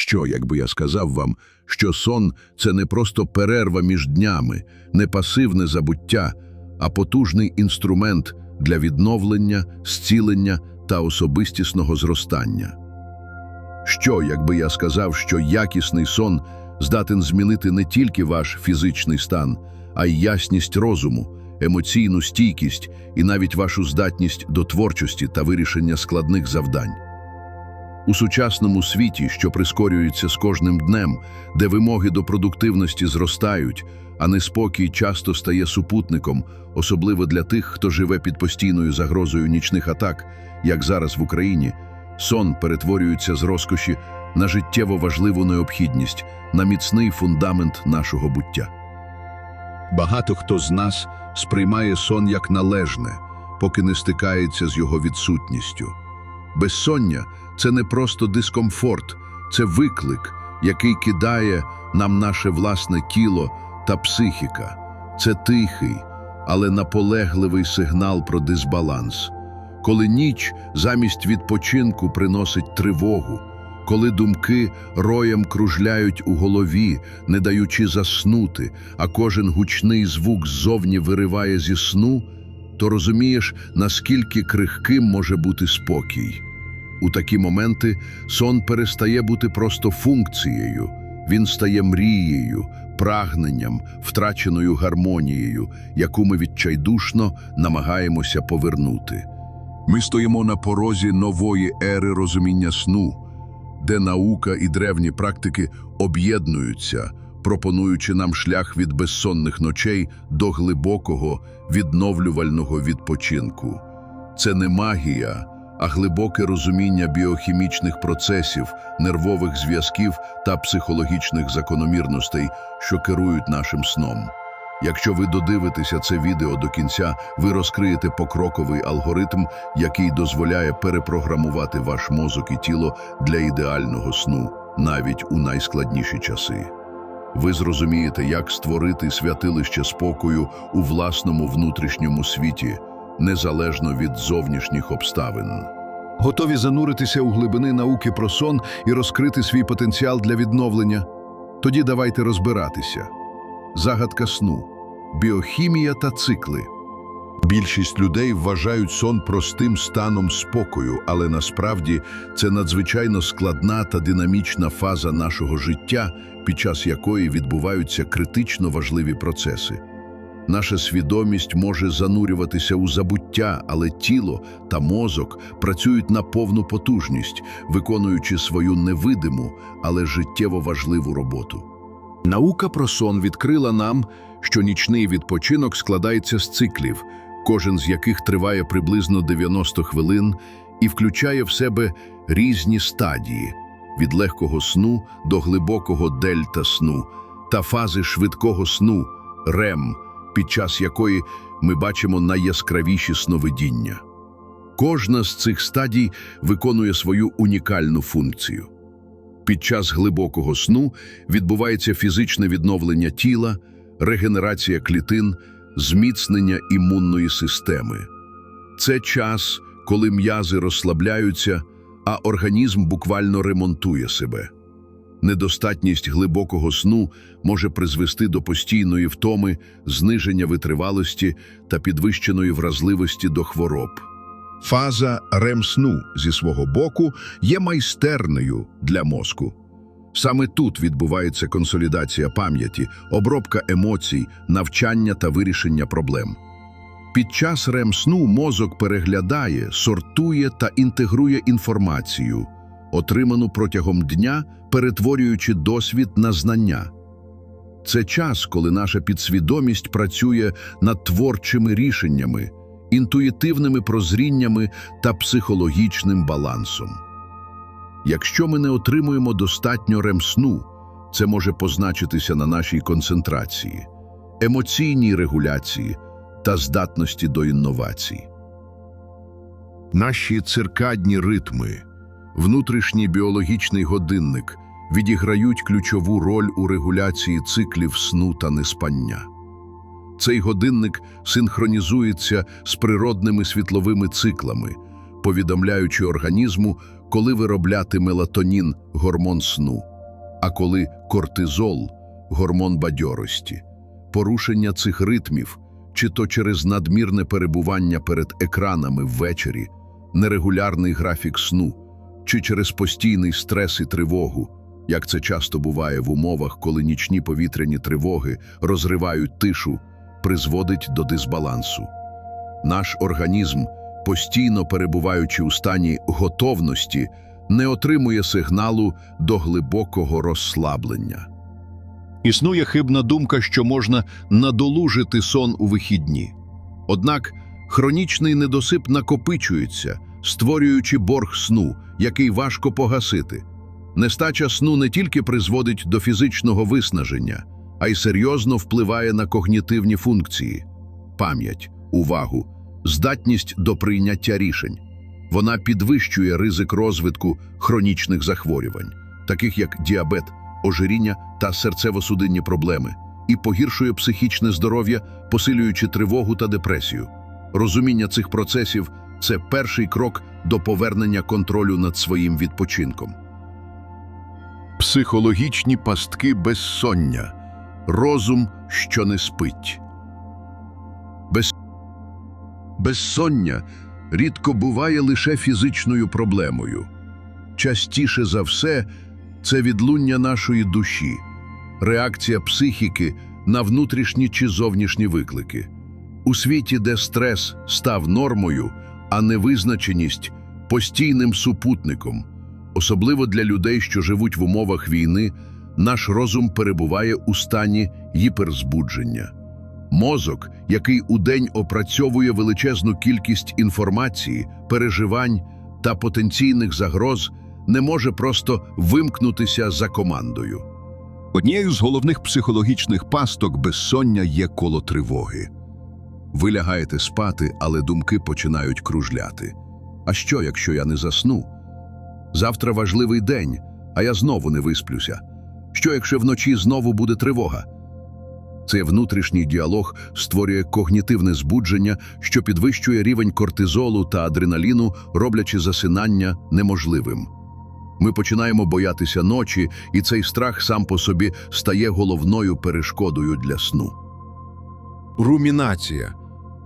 Що, якби я сказав вам, що сон це не просто перерва між днями, не пасивне забуття, а потужний інструмент для відновлення, зцілення та особистісного зростання? Що, якби я сказав, що якісний сон здатен змінити не тільки ваш фізичний стан, а й ясність розуму, емоційну стійкість і навіть вашу здатність до творчості та вирішення складних завдань? У сучасному світі, що прискорюється з кожним днем, де вимоги до продуктивності зростають, а неспокій часто стає супутником, особливо для тих, хто живе під постійною загрозою нічних атак, як зараз в Україні, сон перетворюється з розкоші на життєво важливу необхідність, на міцний фундамент нашого буття. Багато хто з нас сприймає сон як належне, поки не стикається з його відсутністю. Безсоння це не просто дискомфорт, це виклик, який кидає нам наше власне тіло та психіка. Це тихий, але наполегливий сигнал про дисбаланс. Коли ніч замість відпочинку приносить тривогу, коли думки роєм кружляють у голові, не даючи заснути, а кожен гучний звук ззовні вириває зі сну, то розумієш, наскільки крихким може бути спокій. У такі моменти сон перестає бути просто функцією, він стає мрією, прагненням, втраченою гармонією, яку ми відчайдушно намагаємося повернути. Ми стоїмо на порозі нової ери розуміння сну, де наука і древні практики об'єднуються, пропонуючи нам шлях від безсонних ночей до глибокого відновлювального відпочинку. Це не магія, а глибоке розуміння біохімічних процесів, нервових зв'язків та психологічних закономірностей, що керують нашим сном. Якщо ви додивитеся це відео до кінця, ви розкриєте покроковий алгоритм, який дозволяє перепрограмувати ваш мозок і тіло для ідеального сну, навіть у найскладніші часи. Ви зрозумієте, як створити святилище спокою у власному внутрішньому світі, незалежно від зовнішніх обставин. Готові зануритися у глибини науки про сон і розкрити свій потенціал для відновлення? Тоді давайте розбиратися. Загадка сну, біохімія та цикли. Більшість людей вважають сон простим станом спокою, але насправді це надзвичайно складна та динамічна фаза нашого життя, під час якої відбуваються критично важливі процеси. Наша свідомість може занурюватися у забуття, але тіло та мозок працюють на повну потужність, виконуючи свою невидиму, але життєво важливу роботу. Наука про сон відкрила нам, що нічний відпочинок складається з циклів, кожен з яких триває приблизно 90 хвилин і включає в себе різні стадії від легкого сну до глибокого дельта сну та фази швидкого сну РЕМ, під час якої ми бачимо найяскравіші сновидіння. Кожна з цих стадій виконує свою унікальну функцію. Під час глибокого сну відбувається фізичне відновлення тіла, регенерація клітин, зміцнення імунної системи. Це час, коли м'язи розслабляються, а організм буквально ремонтує себе. Недостатність глибокого сну може призвести до постійної втоми, зниження витривалості та підвищеної вразливості до хвороб. Фаза РЕМ-сну зі свого боку є майстернею для мозку. Саме тут відбувається консолідація пам'яті, обробка емоцій, навчання та вирішення проблем. Під час РЕМ-сну мозок переглядає, сортує та інтегрує інформацію, отриману протягом дня, перетворюючи досвід на знання. Це час, коли наша підсвідомість працює над творчими рішеннями, інтуїтивними прозріннями та психологічним балансом. Якщо ми не отримуємо достатньо ремсну, це може позначитися на нашій концентрації, емоційній регуляції та здатності до інновацій. Наші циркадні ритми, внутрішній біологічний годинник відіграють ключову роль у регуляції циклів сну та неспання. Цей годинник синхронізується з природними світловими циклами, повідомляючи організму, коли виробляти мелатонін гормон сну, а коли кортизол гормон бадьорості. Порушення цих ритмів, чи то через надмірне перебування перед екранами ввечері, нерегулярний графік сну, чи через постійний стрес і тривогу, як це часто буває в умовах, коли нічні повітряні тривоги розривають тишу, призводить до дисбалансу. Наш організм, постійно перебуваючи у стані готовності, не отримує сигналу до глибокого розслаблення. Існує хибна думка, що можна надолужити сон у вихідні. Однак хронічний недосип накопичується, створюючи борг сну, який важко погасити. Нестача сну не тільки призводить до фізичного виснаження, а й серйозно впливає на когнітивні функції, пам'ять, увагу, здатність до прийняття рішень. Вона підвищує ризик розвитку хронічних захворювань, таких як діабет, ожиріння та серцево-судинні проблеми, і погіршує психічне здоров'я, посилюючи тривогу та депресію. Розуміння цих процесів це перший крок до повернення контролю над своїм відпочинком. Психологічні пастки безсоння, розум, що не спить. Без... Безсоння рідко буває лише фізичною проблемою. Частіше за все, це відлуння нашої душі, реакція психіки на внутрішні чи зовнішні виклики. У світі, де стрес став нормою, а невизначеність постійним супутником, особливо для людей, що живуть в умовах війни, наш розум перебуває у стані гіперзбудження. Мозок, який удень опрацьовує величезну кількість інформації, переживань та потенційних загроз, не може просто вимкнутися за командою. Однією з головних психологічних пасток безсоння є коло тривоги. Ви лягаєте спати, але думки починають кружляти. А що, якщо я не засну? Завтра важливий день, а я знову не висплюся. Що, якщо вночі знову буде тривога? Цей внутрішній діалог створює когнітивне збудження, що підвищує рівень кортизолу та адреналіну, роблячи засинання неможливим. Ми починаємо боятися ночі, і цей страх сам по собі стає головною перешкодою для сну. Румінація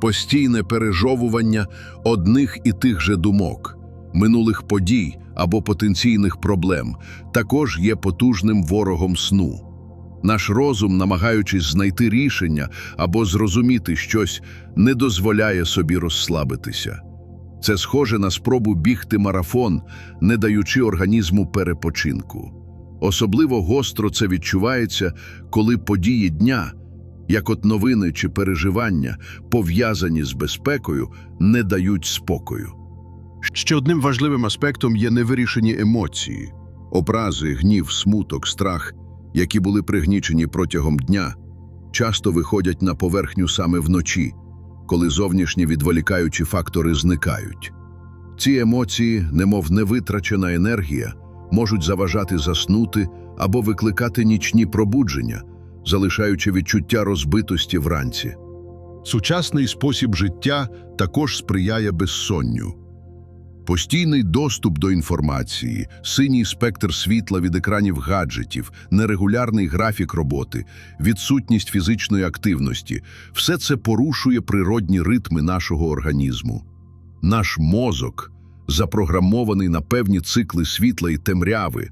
постійне пережовування одних і тих же думок, минулих подій або потенційних проблем, також є потужним ворогом сну. Наш розум, намагаючись знайти рішення або зрозуміти щось, не дозволяє собі розслабитися. Це схоже на спробу бігти марафон, не даючи організму перепочинку. Особливо гостро це відчувається, коли події дня, як от новини чи переживання, пов'язані з безпекою, не дають спокою. Ще одним важливим аспектом є невирішені емоції, образи, гнів, смуток, страх, які були пригнічені протягом дня, часто виходять на поверхню саме вночі, коли зовнішні відволікаючі фактори зникають. Ці емоції, немов невитрачена енергія, можуть заважати заснути або викликати нічні пробудження, залишаючи відчуття розбитості вранці. Сучасний спосіб життя також сприяє безсонню. Постійний доступ до інформації, синій спектр світла від екранів гаджетів, нерегулярний графік роботи, відсутність фізичної активності – все це порушує природні ритми нашого організму. Наш мозок, запрограмований на певні цикли світла і темряви,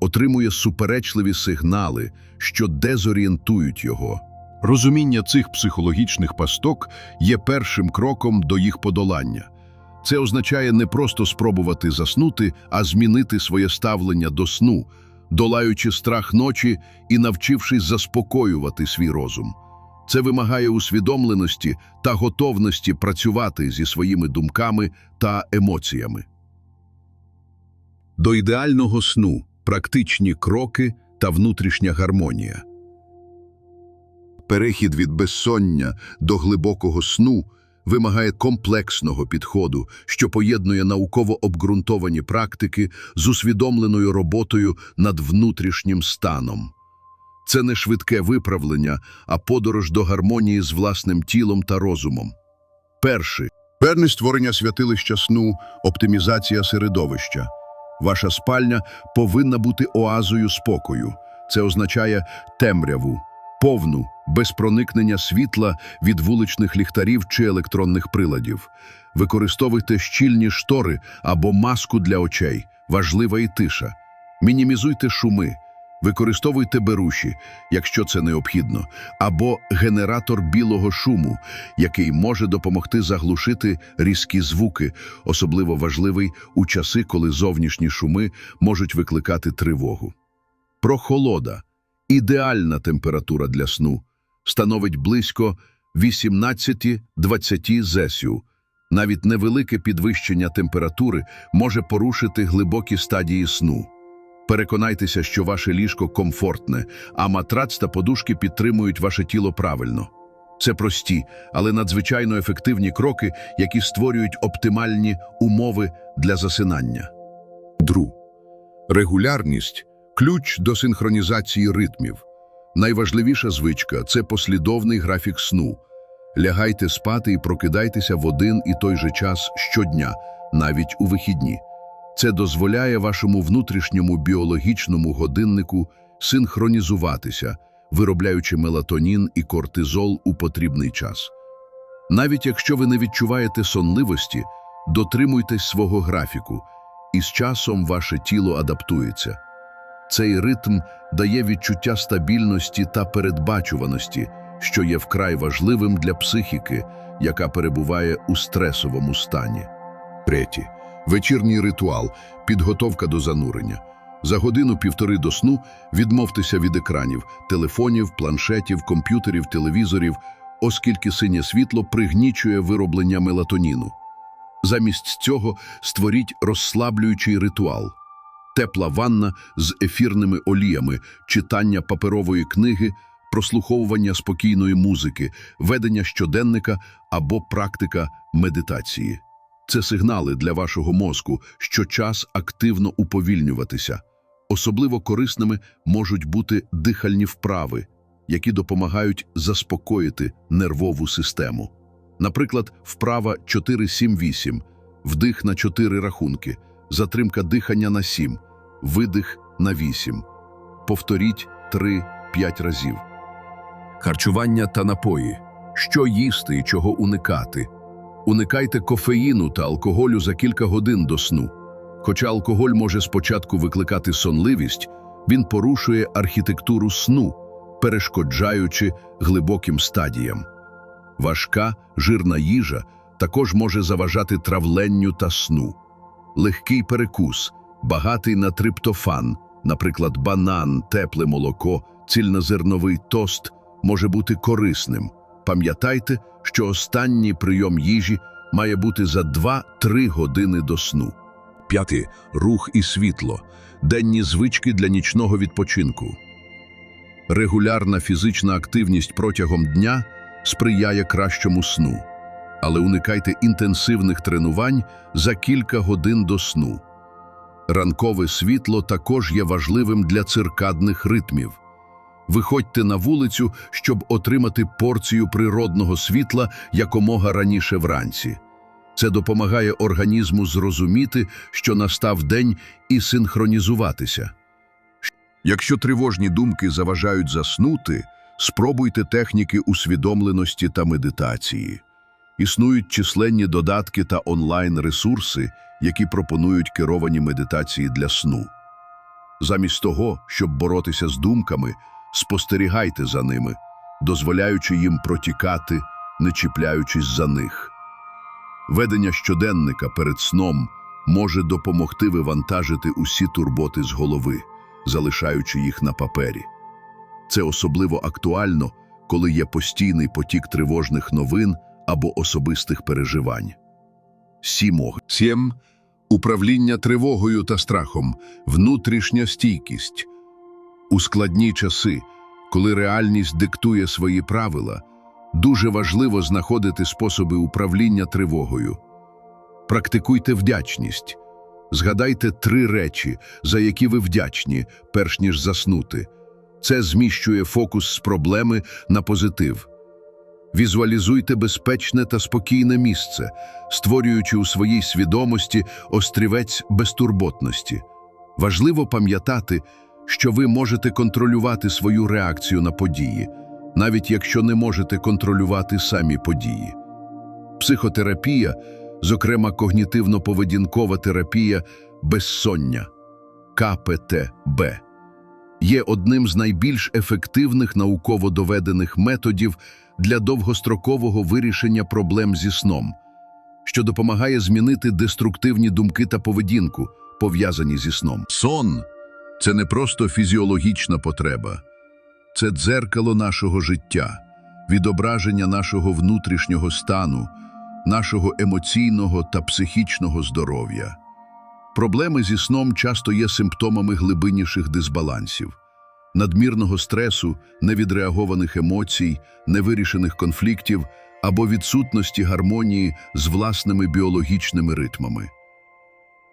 отримує суперечливі сигнали, що дезорієнтують його. Розуміння цих психологічних пасток є першим кроком до їх подолання. Це означає не просто спробувати заснути, а змінити своє ставлення до сну, долаючи страх ночі і навчившись заспокоювати свій розум. Це вимагає усвідомленості та готовності працювати зі своїми думками та емоціями. До ідеального сну практичні кроки та внутрішня гармонія. Перехід від безсоння до глибокого сну вимагає комплексного підходу, що поєднує науково обґрунтовані практики з усвідомленою роботою над внутрішнім станом. Це не швидке виправлення, а подорож до гармонії з власним тілом та розумом. Перший Перне створення святилища сну, оптимізація середовища. Ваша спальня повинна бути оазою спокою. Це означає темряву, повну, без проникнення світла від вуличних ліхтарів чи електронних приладів. Використовуйте щільні штори або маску для очей, важлива і тиша. Мінімізуйте шуми, використовуйте беруші, якщо це необхідно, або генератор білого шуму, який може допомогти заглушити різкі звуки, особливо важливий у часи, коли зовнішні шуми можуть викликати тривогу. Прохолода – ідеальна температура для сну, становить близько 18-20 зесю. Навіть невелике підвищення температури може порушити глибокі стадії сну. Переконайтеся, що ваше ліжко комфортне, а матрац та подушки підтримують ваше тіло правильно. Це прості, але надзвичайно ефективні кроки, які створюють оптимальні умови для засинання. Дру. Регулярність – ключ до синхронізації ритмів. Найважливіша звичка – це послідовний графік сну. Лягайте спати і прокидайтеся в один і той же час щодня, навіть у вихідні. Це дозволяє вашому внутрішньому біологічному годиннику синхронізуватися, виробляючи мелатонін і кортизол у потрібний час. Навіть якщо ви не відчуваєте сонливості, дотримуйтесь свого графіку, і з часом ваше тіло адаптується. Цей ритм дає відчуття стабільності та передбачуваності, що є вкрай важливим для психіки, яка перебуває у стресовому стані. Третє. Вечірній ритуал – підготовка до занурення. За годину-півтори до сну відмовтеся від екранів, телефонів, планшетів, комп'ютерів, телевізорів, оскільки синє світло пригнічує вироблення мелатоніну. Замість цього створіть розслаблюючий ритуал. Тепла ванна з ефірними оліями, читання паперової книги, прослуховування спокійної музики, ведення щоденника або практика медитації. Це сигнали для вашого мозку, що час активно уповільнюватися. Особливо корисними можуть бути дихальні вправи, які допомагають заспокоїти нервову систему. Наприклад, вправа 4-7-8, вдих на 4 рахунки, затримка дихання на 7, видих на 8. Повторіть 3-5 разів. Харчування та напої. Що їсти і чого уникати? Уникайте кофеїну та алкоголю за кілька годин до сну. Хоча алкоголь може спочатку викликати сонливість, він порушує архітектуру сну, перешкоджаючи глибоким стадіям. Важка, жирна їжа також може заважати травленню та сну. Легкий перекус, багатий на триптофан, наприклад, банан, тепле молоко, цільнозерновий тост, може бути корисним. Пам'ятайте, що останній прийом їжі має бути за 2-3 години до сну. П'яте. Рух і світло. Денні звички для нічного відпочинку. Регулярна фізична активність протягом дня сприяє кращому сну. Але уникайте інтенсивних тренувань за кілька годин до сну. Ранкове світло також є важливим для циркадних ритмів. Виходьте на вулицю, щоб отримати порцію природного світла якомога раніше вранці. Це допомагає організму зрозуміти, що настав день, і синхронізуватися. Якщо тривожні думки заважають заснути, спробуйте техніки усвідомленості та медитації. Існують численні додатки та онлайн-ресурси, які пропонують керовані медитації для сну. Замість того, щоб боротися з думками, спостерігайте за ними, дозволяючи їм протікати, не чіпляючись за них. Ведення щоденника перед сном може допомогти вивантажити усі турботи з голови, залишаючи їх на папері. Це особливо актуально, коли є постійний потік тривожних новин або особистих переживань. Сімог. Сім. Управління тривогою та страхом, внутрішня стійкість. У складні часи, коли реальність диктує свої правила, дуже важливо знаходити способи управління тривогою. Практикуйте вдячність. Згадайте три речі, за які ви вдячні, перш ніж заснути. Це зміщує фокус з проблеми на позитив. Візуалізуйте безпечне та спокійне місце, створюючи у своїй свідомості острівець безтурботності. Важливо пам'ятати, що ви можете контролювати свою реакцію на події, навіть якщо не можете контролювати самі події. Психотерапія, зокрема когнітивно-поведінкова терапія безсоння КПТБ, є одним з найбільш ефективних науково доведених методів для довгострокового вирішення проблем зі сном, що допомагає змінити деструктивні думки та поведінку, пов'язані зі сном. Сон це не просто фізіологічна потреба, це дзеркало нашого життя, відображення нашого внутрішнього стану, нашого емоційного та психічного здоров'я. Проблеми зі сном часто є симптомами глибинніших дисбалансів, надмірного стресу, невідреагованих емоцій, невирішених конфліктів або відсутності гармонії з власними біологічними ритмами.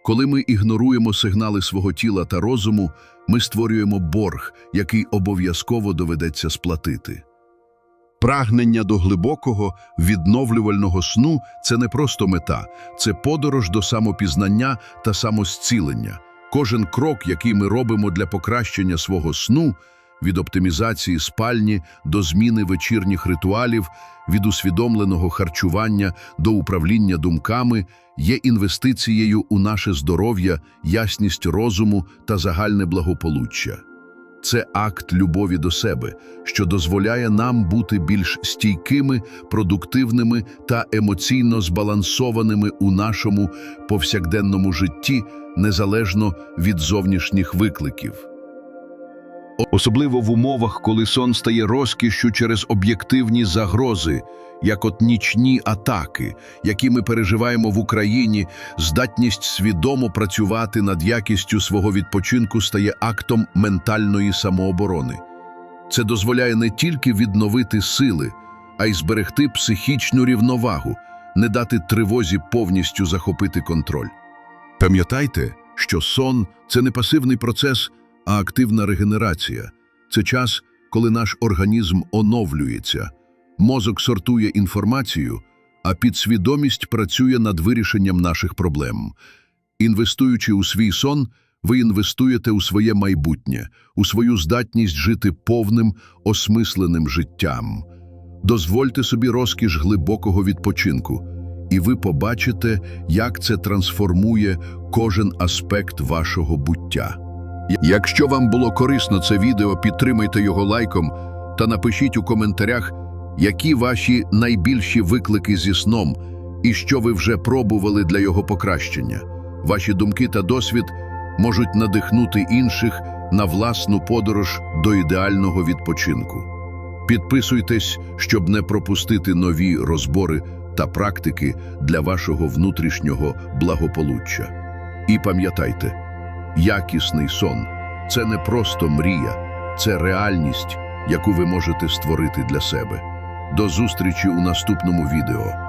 Коли ми ігноруємо сигнали свого тіла та розуму, ми створюємо борг, який обов'язково доведеться сплатити. Прагнення до глибокого, відновлювального сну це не просто мета, це подорож до самопізнання та самозцілення. Кожен крок, який ми робимо для покращення свого сну, від оптимізації спальні до зміни вечірніх ритуалів, від усвідомленого харчування до управління думками, є інвестицією у наше здоров'я, ясність розуму та загальне благополуччя. Це акт любові до себе, що дозволяє нам бути більш стійкими, продуктивними та емоційно збалансованими у нашому повсякденному житті, незалежно від зовнішніх викликів. Особливо в умовах, коли сон стає розкішшю через об'єктивні загрози, як от нічні атаки, які ми переживаємо в Україні, здатність свідомо працювати над якістю свого відпочинку стає актом ментальної самооборони. Це дозволяє не тільки відновити сили, а й зберегти психічну рівновагу, не дати тривозі повністю захопити контроль. Пам'ятайте, що сон це не пасивний процес, а активна регенерація. Це час, коли наш організм оновлюється, мозок сортує інформацію, а підсвідомість працює над вирішенням наших проблем. Інвестуючи у свій сон, ви інвестуєте у своє майбутнє, у свою здатність жити повним, осмисленим життям. Дозвольте собі розкіш глибокого відпочинку, і ви побачите, як це трансформує кожен аспект вашого буття. Якщо вам було корисно це відео, підтримайте його лайком та напишіть у коментарях, які ваші найбільші виклики зі сном і що ви вже пробували для його покращення. Ваші думки та досвід можуть надихнути інших на власну подорож до ідеального відпочинку. Підписуйтесь, щоб не пропустити нові розбори та практики для вашого внутрішнього благополуччя. І пам'ятайте, якісний сон це не просто мрія, це реальність, яку ви можете створити для себе. До зустрічі у наступному відео.